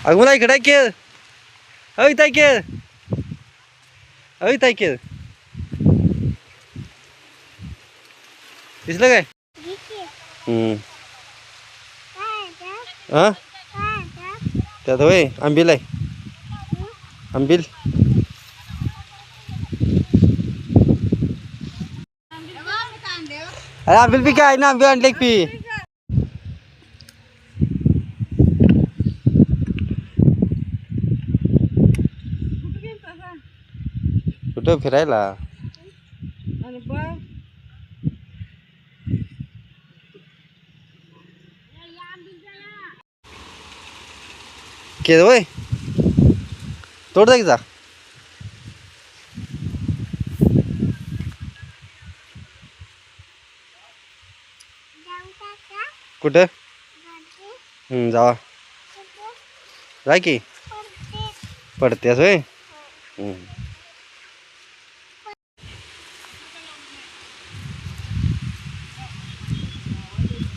अगं मला इकडे केळ अय ताई केळ अय ताई केळ दिसलं काय? हम्म. हा त्यात होय आंबील आहे. आंबील. अरे आंबील पी काय? ना आंबील आणले पी कुठं फिरायला? केळ होय तोड जा की जा. कुठं? जावा. जा की. पडतेस होय? हम्म.